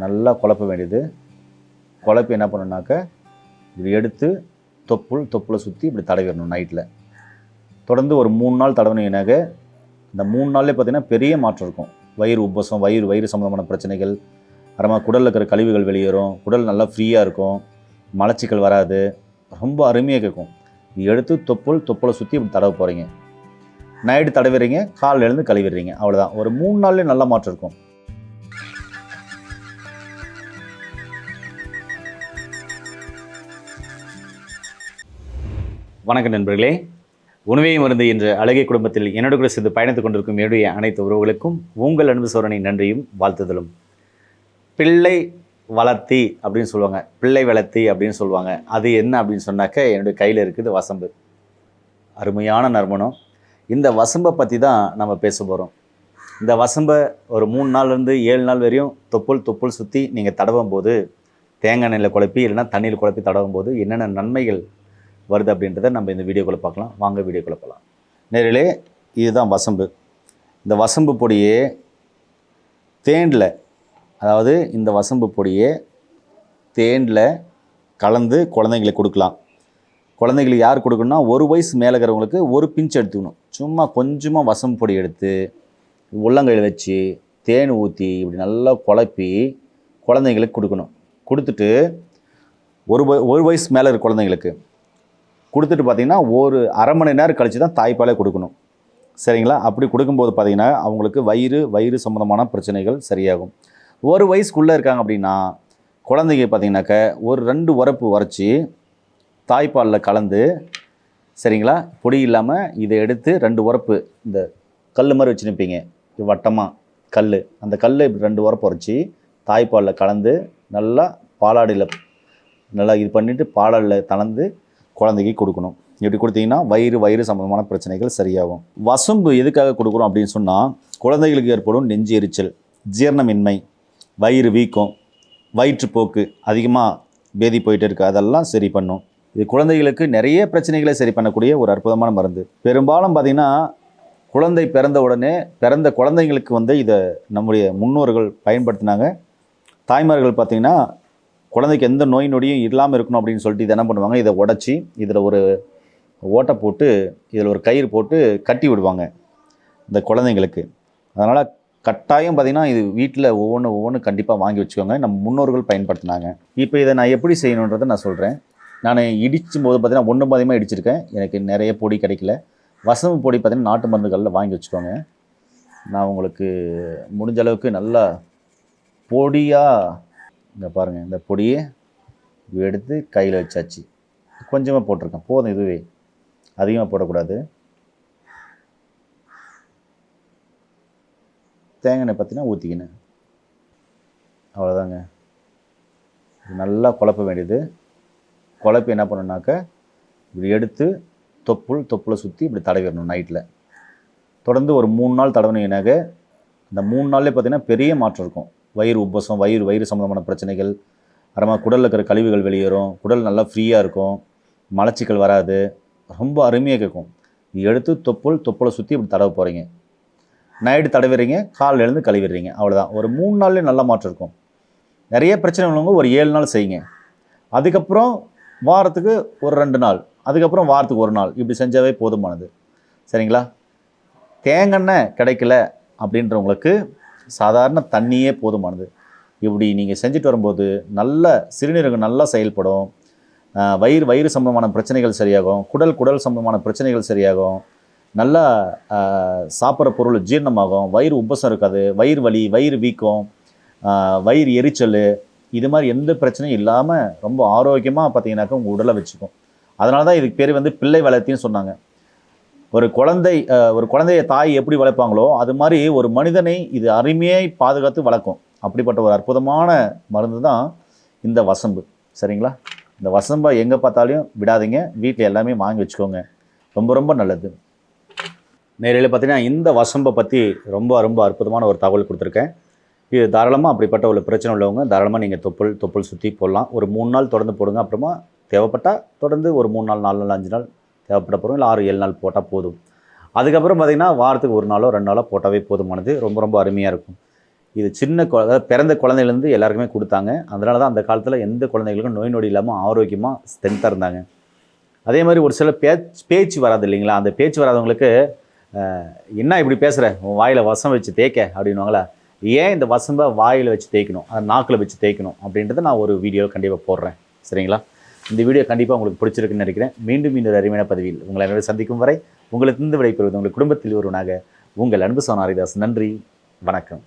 நல்லா குழப்ப வேண்டியது. குழப்பி என்ன பண்ணணுன்னாக்க இது எடுத்து தொப்புள் தொப்புளை சுற்றி இப்படி தடவிடணும் நைட்டில் தொடர்ந்து ஒரு மூணு நாள் தடவினீங்கன்னாக்க இந்த மூணு நாள்லேயே பார்த்தீங்கன்னா பெரிய மாற்றம் இருக்கும். வயிறு உப்பசம் வயிறு வயிறு சம்மந்தமான பிரச்சனைகள் அப்புறமா குடலில் இருக்கிற கழிவுகள் வெளியேறும் குடல் நல்லா ஃப்ரீயாக இருக்கும் மலச்சிக்கல் வராது ரொம்ப அருமையாக கேட்கும் இது எடுத்து தொப்புள் தொப்புளை சுற்றி இப்படி தடவ போகிறீங்க நைட்டு தடவிடுறீங்க காலைல எழுந்து கழுவிடுறீங்க அவ்வளோதான் ஒரு மூணு நாள்லேயும் நல்ல மாற்றம் இருக்கும். வணக்கம் நண்பர்களே. உணவே மருந்து என்ற அழகிய குடும்பத்தில் என்னோட கூட சேர்ந்து பயணித்துக் கொண்டிருக்கும் என்னுடைய அனைத்து உறவுகளுக்கும் உங்கள் அன்பு சோழனை நன்றியும் வாழ்த்துதலும். பிள்ளை வளர்த்தி அப்படின்னு சொல்லுவாங்க. பிள்ளை வளர்த்தி அப்படின்னு சொல்லுவாங்க. அது என்ன அப்படின்னு சொன்னாக்க என்னுடைய கையில் இருக்குது வசம்பு. அருமையான நறுமணம். இந்த வசம்பை பற்றி தான் நம்ம பேச போகிறோம் இந்த வசம்பை ஒரு மூணு நாள்லேருந்து ஏழு நாள் வரையும் தொப்புள் தொப்புள் சுற்றி நீங்கள் தடவும் போது தேங்காய் எண்ணெயில் குழப்பி இல்லைன்னா தண்ணியில் குழப்பி தடவும் போது என்னென்ன நன்மைகள் வருது அப்படின்றத நம்ம இந்த வீடியோக்குள்ளே பார்க்கலாம். வாங்க வீடியோக்குள்ளே போகலாம் நேரிலே இதுதான் வசம்பு. இந்த வசம்பு பொடியே தேனில் அதாவது இந்த வசம்பு பொடியே தேனில் கலந்து குழந்தைங்களுக்கு கொடுக்கலாம். குழந்தைங்களுக்கு யார் கொடுக்கணும்னா ஒரு வயசு மேலே இருக்கிறவங்களுக்கு ஒரு பிஞ்ச் எடுத்துக்கணும். சும்மா கொஞ்சமாக வசம்பு பொடி எடுத்து உள்ளங்கையில் வச்சு தேன் ஊற்றி இப்படி நல்லா குழப்பி குழந்தைங்களுக்கு கொடுக்கணும். கொடுத்துட்டு ஒரு வய- ஒரு வயசு மேலே இருக்க குழந்தைங்களுக்கு கொடுத்துட்டு பார்த்தீங்கன்னா ஒரு அரை மணி நேரம் கழித்து தான் தாய்ப்பாலே கொடுக்கணும். சரிங்களா? அப்படி கொடுக்கும்போது பார்த்தீங்கன்னா அவங்களுக்கு வயிறு வயிறு சம்மந்தமான பிரச்சனைகள் சரியாகும். ஒரு வயசுக்குள்ளே இருக்காங்க அப்படின்னா குழந்தைங்க பார்த்தீங்கன்னாக்க ஒரு ரெண்டு உரப்பு உரைச்சி தாய்ப்பாலில் கலந்து சரிங்களா? பொடி இல்லாமல் இதை எடுத்து ரெண்டு உரப்பு இந்த கல் மாதிரி வச்சு நிற்பீங்க வட்டமாக கல் அந்த கல்லை இப்படி ரெண்டு உரப்பு உரைச்சி தாய்ப்பாலில் கலந்து நல்லா பாலாடியில் நல்லா இது பண்ணிவிட்டு பாலாடில் கலந்து குழந்தைக்கு கொடுக்கணும். இப்படி கொடுத்தீங்கன்னா வயிறு வயிறு சம்பந்தமான பிரச்சனைகள் சரியாகும். வசம்பு எதுக்காக கொடுக்குறோம் அப்படின்னு சொன்னால் குழந்தைகளுக்கு ஏற்படும் நெஞ்சு எரிச்சல் ஜீரணமின்மை வயிறு வீக்கம் வயிற்றுப்போக்கு அதிகமாக பேதி போயிட்டு இருக்கு. அதெல்லாம் சரி பண்ணும். இது குழந்தைகளுக்கு நிறைய பிரச்சனைகளை சரி பண்ணக்கூடிய ஒரு அற்புதமான மருந்து. பெரும்பாலும் பார்த்திங்கன்னா குழந்தை பிறந்த உடனே பிறந்த குழந்தைங்களுக்கு வந்து இதை நம்முடைய முன்னோர்கள் பயன்படுத்தினாங்க. தாய்மார்கள் பார்த்திங்கன்னா குழந்தைக்கு எந்த நோய் நொடியும் இல்லாமல் இருக்கணும் அப்படின்னு சொல்லிட்டு இதை என்ன பண்ணுவாங்க? இதை உடச்சி இதில் ஒரு ஓட்டை போட்டு இதில் ஒரு கயிறு போட்டு கட்டி விடுவாங்க இந்த குழந்தைங்களுக்கு. அதனால் கட்டாயம் பார்த்திங்கன்னா இது வீட்டில் ஒவ்வொன்று ஒவ்வொன்று கண்டிப்பாக வாங்கி வச்சுக்கோங்க. நம்ம முன்னோர்கள் பயன்படுத்தினாங்க. இப்போ இதை நான் எப்படி செய்யணுன்றதை நான் சொல்கிறேன் நான் இடிச்சும் போது பார்த்திங்கன்னா ஒன்று பாதியமாக இடிச்சிருக்கேன். எனக்கு நிறைய பொடி கிடைக்கல. வசம்பு பொடி பார்த்திங்கன்னா நாட்டு மருந்துகளில் வாங்கி வச்சுக்கோங்க. நான் உங்களுக்கு முடிஞ்ச அளவுக்கு நல்லா பொடியாக இந்த பாருங்கள் இந்த பொடியை எடுத்து கையில் வச்சாச்சு. கொஞ்சமாக போட்டிருக்கேன். போதும் இதுவே. அதிகமாக போடக்கூடாது. தேங்காய் எண்ணெய் பார்த்தீங்கன்னா ஊற்றிக்கினேன் அவ்வளோதாங்க நல்லா குழப்ப வேண்டியது. குழப்பி என்ன பண்ணணுனாக்க இப்படி எடுத்து தொப்புள் தொப்புளை சுற்றி இப்படி தடவிடணும் நைட்டில் தொடர்ந்து ஒரு மூணு நாள் தடவினீங்கன்னாக்க அந்த மூணு நாள்லேயே பார்த்தீங்கன்னா பெரிய மாற்றம் இருக்கும். வயிறு உப்பசம் வயிறு வயிறு சம்மந்தமான பிரச்சனைகள். அப்புறமா குடலில் இருக்கிற கழிவுகள் வெளியேறும். குடல் நல்லா ஃப்ரீயாக இருக்கும். மலச்சிக்கல் வராது. ரொம்ப அருமையாக கேட்கும் எடுத்து தொப்புள் தொப்புளை சுற்றி இப்படி தடவ போகிறீங்க நைட்டு தடவிடுறீங்க காலைல எழுந்து கழுவிடுறீங்க. அவ்வளோதான் ஒரு மூணு நாள்லேயும் நல்ல மாற்றம் இருக்கும். நிறைய பிரச்சனை உள்ளவங்க ஒரு ஏழு நாள் செய்யுங்க. அதுக்கப்புறம் வாரத்துக்கு ஒரு ரெண்டு நாள். அதுக்கப்புறம் வாரத்துக்கு ஒரு நாள். இப்படி செஞ்சாவே போதுமானது. சரிங்களா? தேங்கெண்ணெய் கிடைக்கல அப்படின்றவங்களுக்கு சாதாரண தண்ணியே போதுமானது. இப்படி நீங்கள் செஞ்சுட்டு வரும்போது நல்ல சிறுநீரகம் நல்லா செயல்படும். வயிறு வயிறு சம்பந்தமான பிரச்சனைகள் சரியாகும். குடல் குடல் சம்பந்தமான பிரச்சனைகள் சரியாகும். நல்லா சாப்பிட்ற பொருள் ஜீரணமாகும். வயிறு உப்பசம் இருக்காது. வயிறு வலி வயிறு வீக்கம் வயிறு எரிச்சல் இது மாதிரி எந்த பிரச்சனையும் இல்லாமல் ரொம்ப ஆரோக்கியமாக பார்த்தீங்கன்னாக்கா உங்கள் உடலை வச்சுக்கும். அதனால தான் இதுக்கு பேர் வந்து பிள்ளை வளர்த்தின்னு சொன்னாங்க. ஒரு குழந்தை ஒரு குழந்தைய தாய் எப்படி வளர்ப்பாங்களோ அது மாதிரி ஒரு மனிதனை இது அருமையை பாதுகாத்து வளர்க்கும். அப்படிப்பட்ட ஒரு அற்புதமான மருந்து தான் இந்த வசம்பு. சரிங்களா? இந்த வசம்பை எங்கே பார்த்தாலும் விடாதீங்க. வீட்டில் எல்லாமே வாங்கி வச்சுக்கோங்க. ரொம்ப ரொம்ப நல்லது. நேரில் பார்த்தீங்கன்னா இந்த வசம்பை பற்றி ரொம்ப ரொம்ப அற்புதமான ஒரு தகவல் கொடுத்துருக்கேன். இது தாராளமாக அப்படிப்பட்ட ஒரு பிரச்சனை உள்ளவங்க தாராளமாக நீங்கள் தொப்புள் தொப்புள் சுற்றி போடலாம். ஒரு மூணு நாள் தொடர்ந்து போடுங்க. அப்புறமா தேவைப்பட்டால் தொடர்ந்து ஒரு மூணு நாள் நாலு நாள் அஞ்சு நாள் தேவைப்பட போகிறோம் இல்லை ஆறு ஏழு நாள் போட்டால் போதும். அதுக்கப்புறம் பார்த்திங்கன்னா வாரத்துக்கு ஒரு நாளோ ரெண்டு நாளோ போட்டாவே போதுமானது. ரொம்ப ரொம்ப அருமையாக இருக்கும். இது சின்ன குழ- அதாவது பிறந்த குழந்தையிலேருந்து எல்லாருக்குமே கொடுத்தாங்க. அதனால தான் அந்த காலத்தில் எந்த குழந்தைகளுக்கும் நோய் நொடி இல்லாமல் ஆரோக்கியமாக ஸ்ட்ரென்த்தாக இருந்தாங்க. அதே மாதிரி ஒரு சில பேச்சு பேச்சு வராது இல்லைங்களா? அந்த பேச்சு வராதவங்களுக்கு என்ன இப்படி பேசுகிற உன் வாயில் வசம் வச்சு தேய்க்க அப்படின்னுவாங்களா? ஏன் இந்த வசம்பை வாயில் வச்சு தேய்க்கணும்? அதை நாக்கில் வச்சு தேய்க்கணும்? அப்படின்றத நான் ஒரு வீடியோ கண்டிப்பாக போடுறேன். சரிங்களா? இந்த வீடியோ கண்டிப்பாக உங்களுக்கு பிடிச்சிருக்குன்னு நினைக்கிறேன். மீண்டும் இன்னொரு அருமையான பதிவில் உங்களை அனைவரும் சந்திக்கும் வரை உங்களுக்கு இருந்து விடைபெறுவது உங்கள் குடும்பத்தில் ஒருவனாக உங்கள் அன்பு சோனாரிதாஸ். நன்றி வணக்கம்.